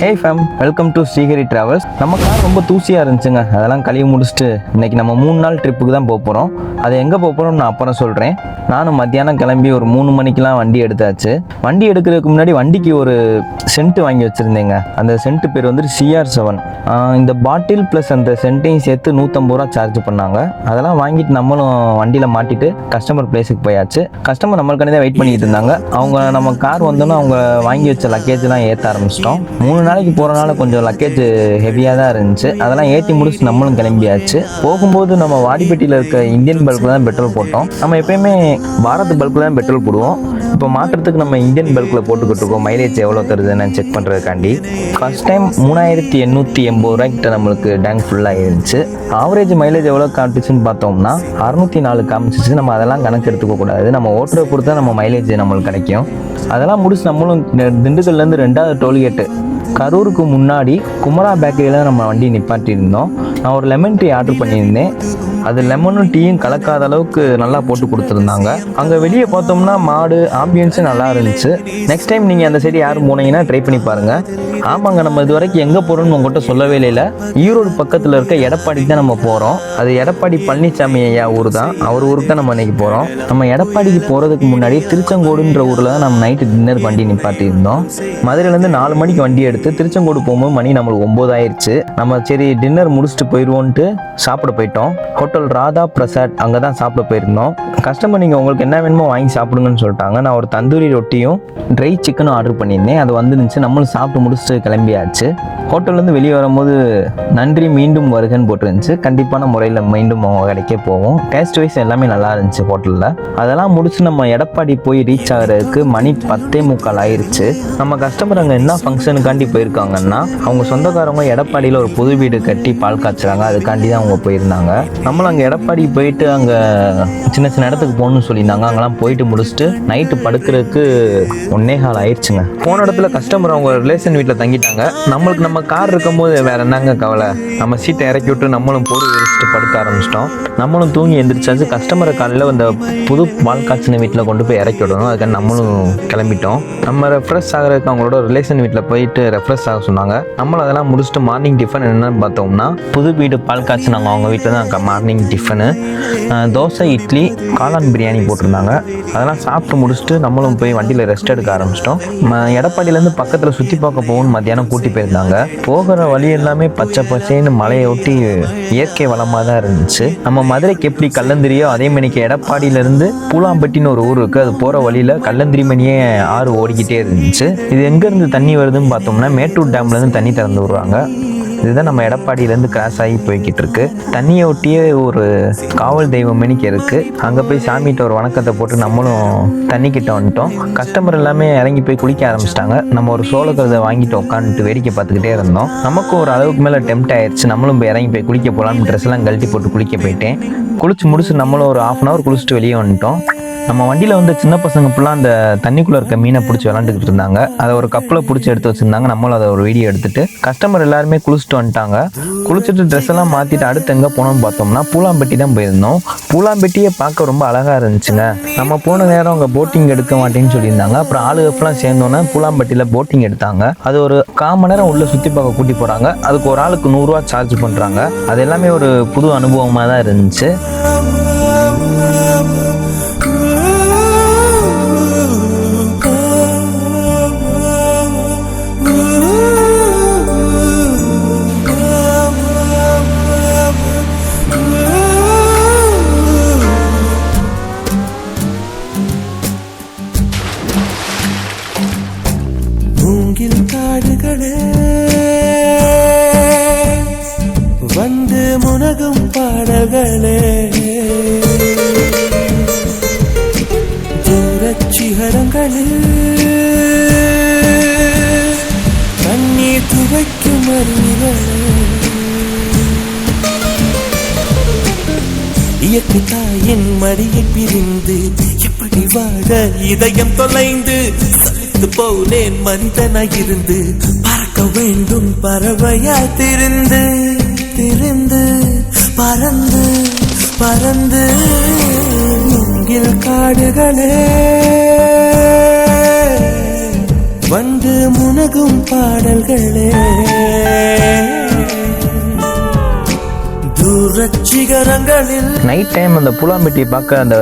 Hey fam welcome to Srihari travels நம்ம car ரொம்ப தூசியாக இருந்துச்சுங்க. அதெல்லாம் கழுவி முடிச்சுட்டு இன்னைக்கு நம்ம மூணு நாள் ட்ரிப்புக்கு தான் போக போகிறோம் அது எங்கே போக போகிறோம் நான் அப்புறம் சொல்கிறேன் நானும் மத்தியானம் கிளம்பி ஒரு மூணு மணிக்கெலாம் வண்டி எடுத்தாச்சு. வண்டி எடுக்கிறதுக்கு முன்னாடி வண்டிக்கு ஒரு சென்ட் வாங்கி வச்சுருந்தேங்க. அந்த சென்ட் பேர் வந்துட்டு சிஆர் செவன் இந்த பாட்டில் ப்ளஸ் அந்த சென்ட்டையும் சேர்த்து நூற்றம்பது ரூபா சார்ஜ் பண்ணாங்க. அதெல்லாம் வாங்கிட்டு நம்மளும் வண்டியில் மாட்டிட்டு கஸ்டமர் பிளேஸுக்கு போயாச்சு. கஸ்டமர் நம்மளுக்காண்டி தான் வெயிட் பண்ணிட்டு இருந்தாங்க. அவங்க நம்ம கார் வந்தோன்னே அவங்க வாங்கி வச்ச லக்கேஜ்லாம் ஏற்ற ஆரம்பிச்சிட்டோம். மூணு நாளைக்கு போகிறனால கொஞ்சம் லக்கேஜ் ஹெவியாக தான் இருந்துச்சு. அதெல்லாம் ஏற்றி முடிச்சு நம்மளும் கிளம்பியாச்சு. போகும்போது நம்ம வாடிப்பட்டியில் இருக்க இந்தியன் பல்கில் தான் பெட்ரோல் போட்டோம். நம்ம எப்பயுமே பாரத் பல்கில் தான் பெட்ரோல் போடுவோம். இப்போ மாற்றத்துக்கு நம்ம இந்தியன் பல்கில் போட்டுக்கிட்டு இருக்கோம். மைலேஜ் எவ்வளோ தருதுன்னு செக் பண்ணுறதுக்காண்டி ஃபர்ஸ்ட் டைம் மூணாயிரத்தி எண்ணூற்றி எண்பது ரூபாய்க்கிட்ட நம்மளுக்கு டேங்க் ஃபுல்லாக இருந்துச்சு ஆவரேஜ் மைலேஜ் எவ்வளோ காட்டுச்சுன்னு பார்த்தோம்னா அறுநூத்தி நாலு காமிச்சிச்சு. நம்ம அதெல்லாம் கணக்கு எடுத்துக்க கூடாது. நம்ம ஓட்டுற பொறுத்து தான் நம்ம மைலேஜ் நம்மளுக்கு கிடைக்கும். அதெல்லாம் முடிச்சு நம்மளும் திண்டுக்கல்லேருந்து ரெண்டாவது டோல்கேட்டு கரூருக்கு முன்னாடி குமரா பேக்கரியில் நம்ம வண்டி நிப்பாட்டியிருந்தோம். நான் ஒரு லெமன் டீ ஆர்டர் பண்ணியிருந்தேன். அது லெமனும் டீயும் கலக்காத அளவுக்கு நல்லா போட்டு கொடுத்துருந்தாங்க. அங்கே வெளியே பார்த்தோம்னா மாடு ஆம்பியன்ஸும் நல்லா இருந்துச்சு. நெக்ஸ்ட் டைம் நீங்கள் அந்த சைடு யாரும் போனீங்கன்னா ட்ரை பண்ணி பாருங்கள் ஆமாங்க நம்ம இது வரைக்கும் எங்கே போகிறோம்னு உங்கள்கிட்ட சொல்லவே இல்லை ஈரோடு பக்கத்தில் இருக்க எடப்பாடிக்கு தான் நம்ம போகிறோம் அது எடப்பாடி பழனிசாமி ஐயா ஊர் தான். அவர் ஊருக்கு தான் நம்ம அன்றைக்கி போகிறோம் நம்ம எடப்பாடிக்கு போகிறதுக்கு முன்னாடி திருச்செங்கோடுன்ற ஊரில் தான் நம்ம நைட்டு டின்னர் வண்டி நிப்பாட்டியிருந்தோம் மதுரையிலேருந்து நாலு மணிக்கு வண்டி எடுத்து திருச்செங்கோடு போகும்போது மணி நம்மளுக்கு ஒம்பது ஆயிடுச்சு நம்ம சரி டின்னர் முடிச்சுட்டு போயிடுவோன்ட்டு சாப்பிட போயிட்டோம். ஹோட்டல் ராதா பிரசாத் அங்கே தான் சாப்பிட போயிருந்தோம். கஸ்டமர் நீங்கள் உங்களுக்கு என்ன வேணுமோ வாங்கி சாப்பிடுங்கன்னு சொல்லிட்டாங்க. நான் ஒரு தந்தூரி ரொட்டியும் ட்ரை சிக்கனும் ஆர்டர் பண்ணியிருந்தேன். அது வந்துருந்துச்சு. நம்மளும் சாப்பிட்டு முடிச்சுட்டு கிளம்பியாச்சு. ஹோட்டல்லேருந்து வெளியே வரும்போது நன்றி மீண்டும் வருகன்னு போட்டுருந்துச்சு. கண்டிப்பான முறையில் மீண்டும் அவங்க கடைக்கே போவோம். டேஸ்ட் வைஸ் எல்லாமே நல்லா இருந்துச்சு ஹோட்டலில் அதெல்லாம் முடிச்சு நம்ம எடப்பாடி போய் ரீச் ஆகிறதுக்கு மணி பத்தே முக்கால் ஆயிடுச்சு நம்ம கஸ்டமர் அங்கே என்ன ஃபங்க்ஷனுக்காண்டி போயிருக்காங்கன்னா அவங்க சொந்தக்காரவங்க எடப்பாடியில் ஒரு புது வீடு கட்டி பால் காய்ச்சுறாங்க. அதுக்காண்டி தான் அவங்க போயிருந்தாங்க. நம்மளும் அங்கே எடப்பாடி போயிட்டு அங்கே சின்ன சின்ன இடத்துக்கு போகணும்னு சொல்லியிருந்தாங்க. அங்கெல்லாம் போயிட்டு முடிச்சுட்டு நைட்டு படுக்கிறதுக்கு ஒன்னே கால் ஆயிடுச்சுங்க போன இடத்துல கஸ்டமர் அவங்க ரிலேஷன் வீட்டில் தங்கிட்டாங்க. நம்மளுக்கு நம்ம கார் இருக்கும்போது வேற என்னங்க கவலை? நம்ம சீட்டை இறக்கி விட்டு நம்மளும் பொறு விரிச்சிட்டு படுக்க ஆரம்பிச்சிட்டோம். நம்மளும் தூங்கி எந்திரிச்சாச்சு. கஸ்டமரை காலையில் அந்த புது பால் காய்ச்சின வீட்டில் கொண்டு போய் இறக்கி விடணும். அதுக்காக நம்மளும் கிளம்பிட்டோம். நம்ம ரெஃப்ரெஷ் ஆகிறதுக்கு அவங்களோட ரிலேஷன் வீட்டில் போயிட்டு ரெஃப்ரெஷ் ஆக சொன்னாங்க. நம்மளும் அதெல்லாம் முடிச்சுட்டு மார்னிங் டிஃபன் என்னென்னு பார்த்தோம்னா புது வீடு பால் காய்ச்சினாங்க. அவங்க வீட்டில் தான் மார்னிங் டிஃபனு தோசை இட்லி காளான் பிரியாணி போட்டிருந்தாங்க. அதெல்லாம் சாப்பிட்டு முடிச்சுட்டு நம்மளும் போய் வண்டியில் ரெஸ்ட் எடுக்க ஆரம்பிச்சிட்டோம். எடப்பாடியிலேருந்து பக்கத்தில் சுற்றி பார்க்க போகணும்னு மத்தியானம் கூட்டி போயிருந்தாங்க. போகிற வழி எல்லாமே பச்சை பச்சைன்னு மலையை ஒட்டி இயற்கை வளமாக தான் இருந்துச்சு. நம்ம மதுரைக்கு எப்படி கல்லந்திரியோ அதே மணிக்கு எடப்பாடியிலேருந்து பூலாம்பட்டின்னு ஒரு ஊர் இருக்குது அது போகிற வழியில் கல்லந்திரி மணியே ஆறு ஓடிக்கிட்டே இருந்துச்சு. இது எங்கேருந்து தண்ணி வருதுன்னு பார்த்தோம்னா மேட்டூர் டேம்லேருந்து தண்ணி திறந்து விடுறாங்க. இதுதான் நம்ம எடப்பாடியிலேருந்து கிராஸ் ஆகி போய்கிட்டு இருக்கு தண்ணியை ஒட்டியே ஒரு காவல் தெய்வம் மணிக்கு இருக்கு. அங்கே போய் சாமிகிட்ட ஒரு வணக்கத்தை போட்டு நம்மளும் தண்ணிக்கிட்ட வந்துட்டோம். கஸ்டமர் எல்லாமே இறங்கி போய் குளிக்க ஆரம்பிச்சிட்டாங்க. நம்ம ஒரு சோளக்கருதை வாங்கிட்டு உட்காந்துட்டு வேடிக்கை பார்த்துக்கிட்டே இருந்தோம். நமக்கு ஒரு அளவுக்கு மேலே டெம்ட் ஆயிடுச்சு நம்மளும் போய் இறங்கி போய் குளிக்க போகலான்னு ட்ரெஸ் எல்லாம் கழட்டி போட்டு குளிக்க போயிட்டேன். குளிச்சு முடிச்சு நம்மளும் ஒரு ஆஃப் அன் ஹவர் குளிச்சுட்டு வெளியே வந்துட்டோம். நம்ம வண்டியில் வந்து சின்ன பசங்க ஃபுல்லாக அந்த தண்ணிக்குள்ளே இருக்க மீனை பிடிச்சி விளாண்டுக்கிட்டு இருந்தாங்க. அதை ஒரு கப்பில் பிடிச்சி எடுத்து வச்சுருந்தாங்க. நம்மளும் அதை ஒரு வீடியோ எடுத்துட்டு கஸ்டமர் எல்லாருமே குளிச்சுட்டு வந்துட்டாங்க. குளிச்சுட்டு ட்ரெஸ் எல்லாம் மாற்றிட்டு அடுத்து எங்கே போனோம்னு பார்த்தோம்னா பூலாம்பட்டி தான் போயிருந்தோம். பூலாம்பட்டியை பார்க்க ரொம்ப அழகாக இருந்துச்சுங்க. நம்ம போன நேரம் அங்கே போட்டிங் எடுக்க மாட்டேன்னு சொல்லியிருந்தாங்க. அப்புறம் ஆளுக ஃபுல்லாக சேர்ந்தோன்னே பூலாம்பட்டியில் போட்டிங் எடுத்தாங்க. அது ஒரு கால் மணி நேரம் உள்ளே சுற்றி பார்க்க கூட்டி போகிறாங்க அதுக்கு ஒரு ஆளுக்கு நூறுரூவா சார்ஜ் பண்ணுறாங்க அது எல்லாமே ஒரு புது அனுபவமாக தான் இருந்துச்சு. காடுகளே வந்து முனகும் பாடல்களே. தூரச் சிகரங்களில் துவைக்கும் அருவிகளே. இயற்கை தாயின் மடியை பிரிந்து எப்படி வாழ இதயம் தொலைந்து சலித்து போனேன் மனிதனாயிருந்து பறக்க வேண்டும் பறவையாய் திருந்து திருந்து பறந்து பறந்து. மூங்கில் காடுகளே. வந்து முனகும் பாடல்களே. நைட் டைம் அந்த புலாம்பெட்டி பார்க்க அந்த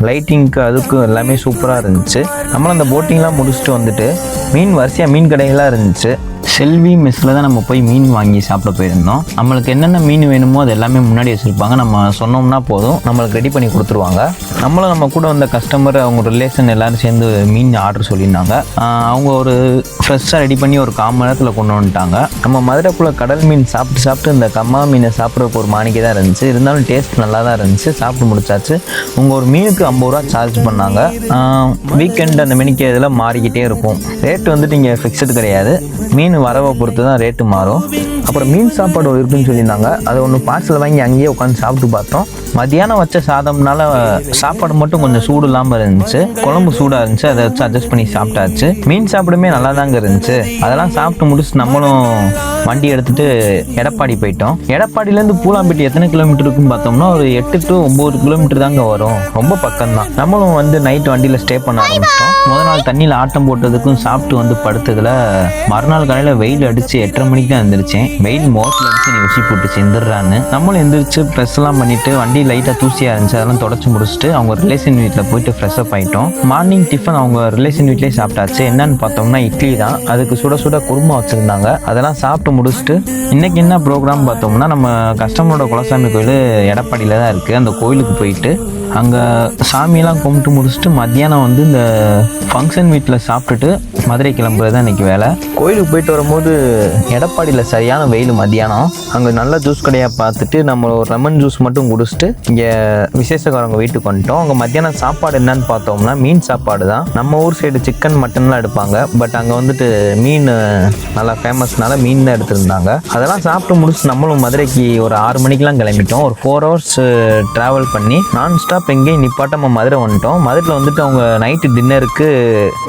லைட்டிங்க்கு அதுக்கும் எல்லாமே சூப்பராக இருந்துச்சு. நம்மளும் அந்த போட்டிங்லாம் முடிச்சுட்டு வந்துட்டு மீன் வரிசையாக மீன் கடைகளாக இருந்துச்சு. செல்வி மெஸ்ஸில் தான் நம்ம போய் மீன் வாங்கி சாப்பிட போயிருந்தோம். நம்மளுக்கு என்னென்ன மீன் வேணுமோ அது எல்லாமே முன்னாடி வச்சுருப்பாங்க. நம்ம சொன்னோம்னா போதும். நம்மளுக்கு ரெடி பண்ணி கொடுத்துருவாங்க. நம்மளும் நம்ம கூட வந்த கஸ்டமர் அவங்க ரிலேஷன் எல்லோரும் சேர்ந்து மீன் ஆர்டர் சொல்லியிருந்தாங்க. அவங்க ஒரு ஃப்ரெஷ்ஷாக ரெடி பண்ணி ஒரு கால் மணி நேரத்தில் கொண்டு வந்துட்டாங்க. நம்ம மதுரைக்குள்ளே கடல் மீன் சாப்பிட்டு சாப்பிட்டு இந்த கம்மா மீனை சாப்பிட்றதுக்கு ஒரு மாணிக்கை தான் இருந்துச்சு. இருந்தாலும் டேஸ்ட் நல்லா தான் இருந்துச்சு. சாப்பிட்டு முடிச்சாச்சு. உங்கள் ஒரு மீனுக்கு ஐம்பது ரூபா சார்ஜ் பண்ணாங்க. வீக்கெண்ட் அந்த மணிக்கு இதெல்லாம் மாறிக்கிட்டே இருக்கும். ரேட் வந்துட்டு இங்கே ஃபிக்ஸடு கிடையாது. மீன் வரவை பொறுத்து தான் ரேட்டு மாறும். அப்புறம் மீன் சாப்பாடு இருக்குன்னு சொல்லியிருந்தாங்க. அதை ஒன்று பார்சல் வாங்கி அங்கேயே உட்காந்து சாப்பிட்டு பார்த்தோம். மதியானம் வச்ச சாதம்னால சாப்பாடு மட்டும் கொஞ்சம் சூடு இல்லாமல் இருந்துச்சு. குழம்பு சூடாக இருந்துச்சு. அதை வச்சு அட்ஜஸ்ட் பண்ணி சாப்பிட்டாச்சு. மீன் சாப்பிடுமே நல்லா தாங்க இருந்துச்சு. அதெல்லாம் சாப்பிட்டு முடிச்சு நம்மளும் வண்டி எடுத்துட்டு எடப்பாடி போயிட்டோம். எடப்பாடியிலேருந்து பூலாம்பட்டி எத்தனை கிலோமீட்டர் இருக்குன்னு பார்த்தோம்னா ஒரு எட்டு டு ஒம்பது கிலோமீட்டர் தாங்க வரும். ரொம்ப பக்கம் தான் நம்மளும் வந்து நைட் வண்டியில் ஸ்டே பண்ண ஆரம்பிச்சிட்டோம். முத நாள் தண்ணியில் ஆட்டம் போட்டதுக்கும் சாப்பிட்டு வந்து படுத்ததில் மறுநாள் காலையில் வெயில் அடிச்சு எட்டரை மணிக்கு தான் எழுந்திரிச்சேன் வெயில் மோட்டில் அடிச்சு நீ உசி போட்டுச்சு எந்திரான்னு நம்மளும் எந்திரிச்சு ப்ரெஸ் பண்ணிவிட்டு வண்டி லைட்டாக தூசியாக இருந்துச்சு. அதெல்லாம் தொடச்சி முடிச்சுட்டு அவங்க ரிலேஷன் வீட்டில் போயிட்டு ஃப்ரெஷ் அப் ஆகிட்டோம் மார்னிங் டிஃபன் அவங்க ரிலேஷன் வீட்லேயே சாப்பிட்டாச்சு. என்னன்னு பார்த்தோம்னா இட்லி தான். அதுக்கு சுட சுட குருமா வச்சுருந்தாங்க. அதெல்லாம் சாப்பிட்டு முடிச்சுட்டு இன்றைக்கி என்ன ப்ரோக்ராம் பார்த்தோம்னா நம்ம கஸ்டமரோட குலசாமி கோயில் எடப்பாடியில் தான் இருக்குது அந்த கோயிலுக்கு போயிட்டு அங்கே சாமியெல்லாம் கும்பிட்டு முடிச்சுட்டு மத்தியானம் வந்து இந்த ஃபங்க்ஷன் வீட்டில் சாப்பிட்டுட்டு மதுரை கிளம்புறது தான் இன்றைக்கி வேலை. கோயிலுக்கு போயிட்டு வரும்போது எடப்பாடியில் சரியான வெயில் மத்தியானம். அங்கே நல்ல ஜூஸ் கடையாக பார்த்துட்டு நம்ம ஒரு லெமன் ஜூஸ் மட்டும் குடிச்சிட்டு இங்கே விசேஷக்காரங்க வீட்டுக்கு வந்துட்டோம். அங்கே மத்தியானம் சாப்பாடு என்னன்னு பார்த்தோம்னா மீன் சாப்பாடு தான் நம்ம ஊர் சைடு சிக்கன் மட்டன்லாம் எடுப்பாங்க. பட் அங்கே வந்துட்டு மீன் நல்லா ஃபேமஸ்னால மீன் தான் எடுத்திருந்தாங்க. அதெல்லாம் சாப்பிட்டு முடிச்சு நம்மளும் மதுரைக்கு ஒரு ஆறு மணிக்கெலாம் கிளம்பிட்டோம். ஒரு ஃபோர் ஹவர்ஸ் ட்ராவல் பண்ணி நான் ஸ்டாப் இப்போ இங்கேயும் நிப்பாட்ட நம்ம மதுரை வந்துட்டோம். மதுரையில் வந்துட்டு அவங்க நைட்டு டின்னருக்கு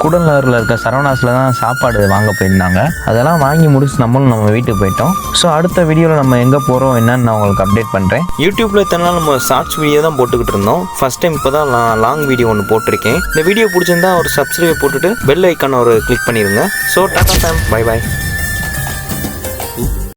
கூடலூரில் இருக்க சரவணாஸில் தான் சாப்பாடு வாங்க போயிருந்தாங்க. அதெல்லாம் வாங்கி முடிச்சு நம்மளும் நம்ம வீட்டுக்கு போயிட்டோம். ஸோ அடுத்த வீடியோவில் நம்ம எங்கே போகிறோம் என்னன்னு நான் உங்களுக்கு அப்டேட் பண்ணுறேன் யூடியூப்பில் இத்தனை நாள் நம்ம ஷார்ட்ஸ் வீடியோ தான் போட்டுக்கிட்டு இருந்தோம். ஃபஸ்ட் டைம் இப்போ தான் லாங் வீடியோ ஒன்று போட்டிருக்கேன். இந்த வீடியோ பிடிச்சிருந்தா ஒரு சப்ஸ்கிரைப் போட்டுட்டு பெல் ஐக்கான ஒரு கிளிக் பண்ணிடுங்க so tata fam bye bye